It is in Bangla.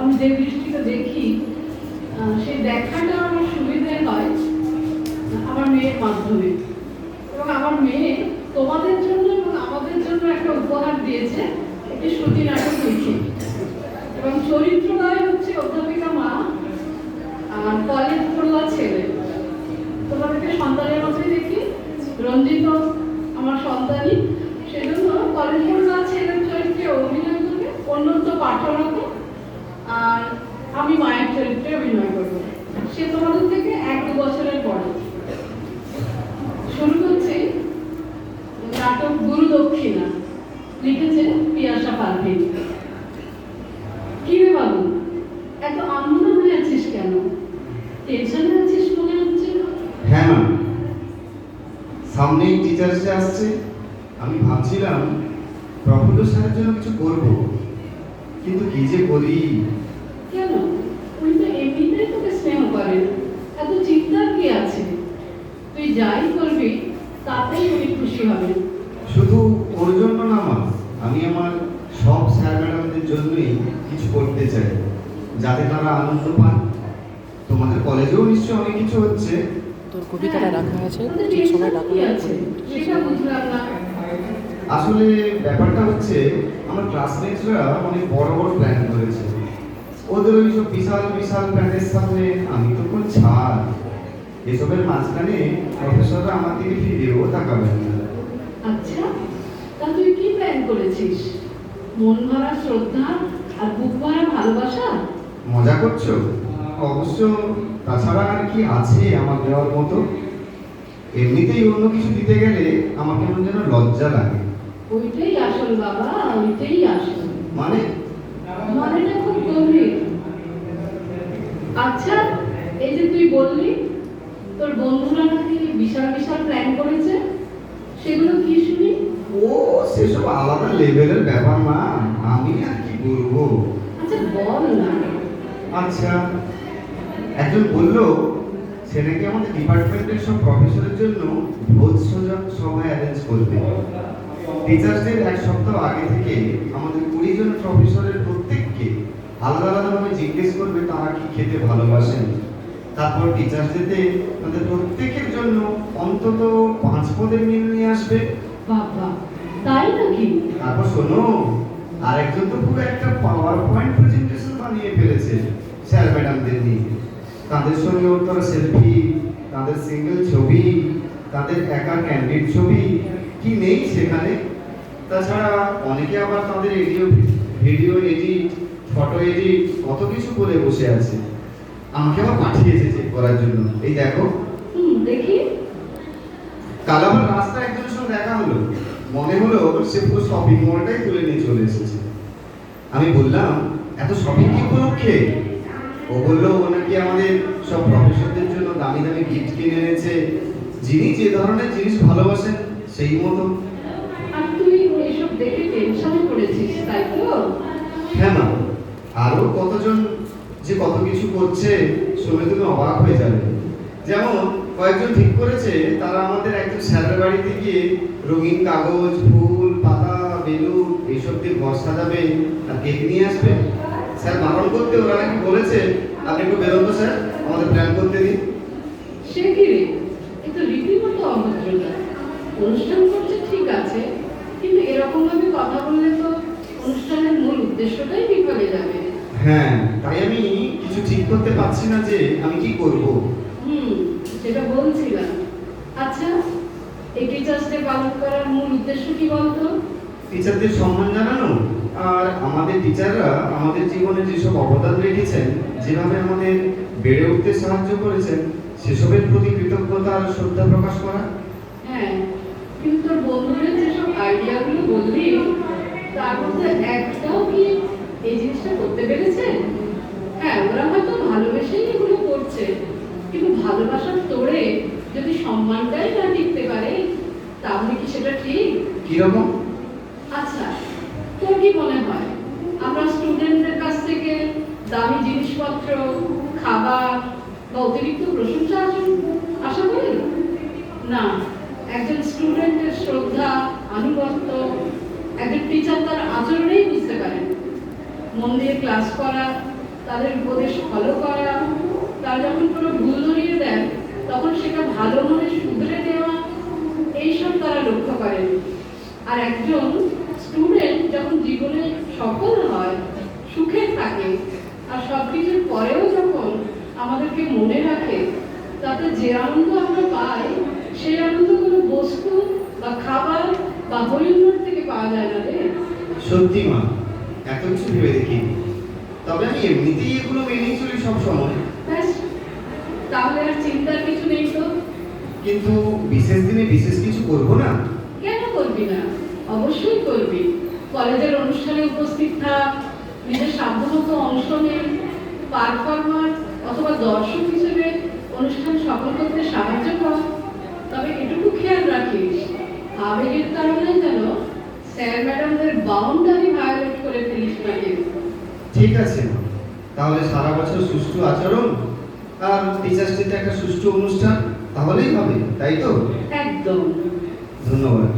আমি যে দৃষ্টিতে দেখি সেই দেখাটা আমার সুবিধে হয়, আমার মেয়ের মাধ্যমে। এবং আমার মেয়ে তোমাদের জন্য এবং আমাদের জন্য একটা উপহার দিয়েছে, একটি শ্রুতি নাটক লিখে। এবং চরিত্রটাই হচ্ছে অধ্যাপিকা মা আর কলেজ পড়ুয়া ছেলে। তোমাদেরকে সন্তানের মধ্যে দেখি। রঞ্জিত আমার সন্তানই। সেজন্য কলেজ পড়ুয়া ছেলের চরিত্রে অভিনয় করবে অন্যত্র পাঠরত আর আমি মায়ের চরিত্রে অভিনয় করব। সে তোমাদের থেকে এক দু বছরের পরে শুরু করছি নাটক গুরু দক্ষিণা, লিখেছেন পিয়াসা পারভিন কি রে বাবু, এত আনন্দ হয়ে আছিস কেন? টেনশনে আছিস মনে হচ্ছে? হ্যাঁ ম্যাম সামনেই টিচার্স আসছে। আমি ভাবছিলাম, প্রফুল্ল স্যারের জন্য কিছু কিন্তু কি যে করি? কেন? উনি তো এমনিতেই তোকে স্নেহ করেন এত চিন্তার কি আছে? তুই যাই করবি তাতেই উনি খুশি হবেন শুধু ওর জন্য না মা। আমি আমার সব স্যার ম্যাডামদের জন্যই কিছু করতে চাই যাতে তারা আনন্দ পান। তোমাদের কলেজেও নিশ্চয়ই অনেক কিছু হচ্ছে। তোর কবিতাটা রাখা আছে ঠিক সময় কি আছে? সেটা বুঝলাম না। আসলে ব্যাপারটা হচ্ছে আমার ক্লাসমেটসরা অনেক বড় বড় প্ল্যান করেছে ওদের ওই সব বিশাল বিশাল প্ল্যানের সামনে আমি তো কোন ছাড়। এসবের মাঝখানে প্রফেসররা আমার দিকে ফিরেও তাকাবেন না। আচ্ছা তা তুই কি প্ল্যান করেছিস? মন ভরা শ্রদ্ধা আর বুক ভরা ভালোবাসা? মজা করছ? অবশ্য তাছাড়া আর কি আছে আমার দেওয়ার মতো? এমনিতেই অন্য কিছু দিতে গেলে আমার কেমন যেন লজ্জা লাগে। ওইটাই আসল বাবা ওইটাই আসল। মানে? মানেটা খুব গভীর। আচ্ছা এই যে তুই বললি তোর বন্ধুরা নাকি বিশাল বিশাল প্ল্যান করেছে সেগুলো কি শুনি? ও সেসব আলাদা লেভেলের ব্যাপার না আমি আর কি বলব? আচ্ছা বল না। আচ্ছা একজন বলল সে নাকি আমাদের ডিপার্টমেন্টের সব প্রফেসরের জন্য ভোজ সভা অ্যারেঞ্জ করবে। টিচার্সদের এক সপ্তাহ আগে থেকে আমাদের কুড়ি জন প্রফেসরের প্রত্যেককে আলাদা আলাদাভাবে জিজ্ঞেস করবে তারা কি খেতে ভালোবাসেন? তারপর টিচার্সদেরতে তাদের প্রত্যেকের জন্য অন্তত পাঁচ পদের মেনু নিয়ে আসবে। বাবা তাই নাকি? তারপর শোনো আর একজন তো পুরো একটা পাওয়ার পয়েন্ট প্রেজেন্টেশন বানিয়ে ফেলেছে স্যার ম্যাডামদের নিয়ে। তাদের সঙ্গে ওর তোরা সেলফি তাদের সিঙ্গেল ছবি তাদের একা ক্যান্ডিড ছবি কি নেই সেখানে? তাছাড়া অনেকে আবার তাদের audio video edit photo edit কত কিছু করে বসে আছে। আমাকে আবার পাঠিয়েছে চেক করার জন্য। এই দেখো। দেখি। কাল আমার রাস্তায় একজনের সঙ্গে দেখা হলো। মনে হলো সে পুরো শপিং মলটাই তুলে নিয়ে চলে এসেছে। আমি বললাম এত শপিং কি উপলক্ষে? ও বলল ও নাকি আমাদের সব প্রফেসরদের জন্য দামি দামি গিফট কিনে এনেছে। যিনি যে ধরনের জিনিস ভালোবাসেন সেই মতো। আর তুই এসব দেখে টেনশনে পড়েছিস তাই তো? হ্যাঁ মা আরও কতজন যে কত কিছু করছে শুনে তুমি অবাক হয়ে যাবে। যেমন কয়েকজন ঠিক করেছে তারা আমাদের একজন স্যারের বাড়িতে গিয়ে রঙিন কাগজ ফুল পাতা বেলুন এইসব দিয়ে ঘর সাজাবে আর কেক নিয়ে আসবে। স্যার বারণ করতে ওরা নাকি বলেছে আপনি একটু বেরোন তো স্যার আমাদের প্ল্যান করতে দিন। সে কি রে এ তো রীতিমতো অভদ্রতা অনুষ্ঠান করছে ঠিক আছে কিন্তু এরকম ভাবে কথা বললে তো অনুষ্ঠানের মূল উদ্দেশ্যটাই বিফলে যাবে। হ্যাঁ তাই আমি কিছু ঠিক করতে পারছি না যে আমি কি করব। হুম সেটা বলছিলাম। আচ্ছা এই টিচার্স ডে পালন করার মূল উদ্দেশ্য কি বলতো? টিচারদের সম্মান জানানো আর আমাদের টিচাররা আমাদের জীবনে যেসব অবদান রেখেছেন যেভাবে আমাদের বেড়ে উঠতে সাহায্য করেছেন সেসবের প্রতি কৃতজ্ঞতা আর শ্রদ্ধা প্রকাশ করা। হ্যাঁ কিন্তু তোর বন্ধুদের যেসব আইডিয়াগুলো বললি তার মধ্যে একটাও কি এই জিনিসটা করতে পেরেছে? হ্যাঁ ওরা হয়তো ভালোবেসেই এগুলো করছে কিন্তু ভালোবাসার তোড়ে যদি সম্মানটাই না টিকতে পারে তাহলে কি সেটা ঠিক? কীরকম? আচ্ছা তোর কি মনে হয়? আমরা স্টুডেন্টদের কাছ থেকে দামি জিনিসপত্র খাবার বা অতিরিক্ত প্রশংসা আস- আশা করি না একজন স্টুডেন্টের শ্রদ্ধা আনুগত্য একজন টিচার তার আচরণেই বুঝতে পারেন মন দিয়ে ক্লাস করা, তাদের উপদেশ ফলো করা, তারা যখন কোনো ভুল ধরিয়ে দেন তখন সেটা ভালো মনে শুধরে দেওয়া এইসব তারা লক্ষ্য করেন। আর একজন স্টুডেন্ট যখন জীবনে সফল হয়, সুখে থাকে, আর সব কিছুর পরেও যখন আমাদেরকে মনে রাখে, তাতে যে আনন্দ আমরা পাই, সেই আনন্দ কোনো বস্তু বা খাবার বা হরিণর থেকে পাওয়া যায় না রে। সত্যি মা। এত কিছু ভেবে দেখিনি। তবে আমি এমনিতেই এগুলো মেনেই চলি সব সময়। তাহলে আর চিন্তার কিছু নেই তো? কিন্তু বিশেষ দিনে বিশেষ কিছু করব না? কেন করবি না? অবশ্যই করবি। কলেজের অনুষ্ঠানে উপস্থিত থাক নিজের সাধ্যমতো অংশ নে পারফর্মার অথবা দর্শক হিসেবে অনুষ্ঠান সফল করতে সাহায্য কর। তবে এটুকু খেয়াল রাখিস আবেগের কারণে যেন স্যার ম্যাডামদের বাউন্ডারি ভায়োলেট ঠিক আছে। তাহলে সারা বছর সুষ্ঠু আচরণ আর টিচার্স ডেতে একটা সুষ্ঠু অনুষ্ঠান তাহলেই হবে তাই তো? একদম। ধন্যবাদ।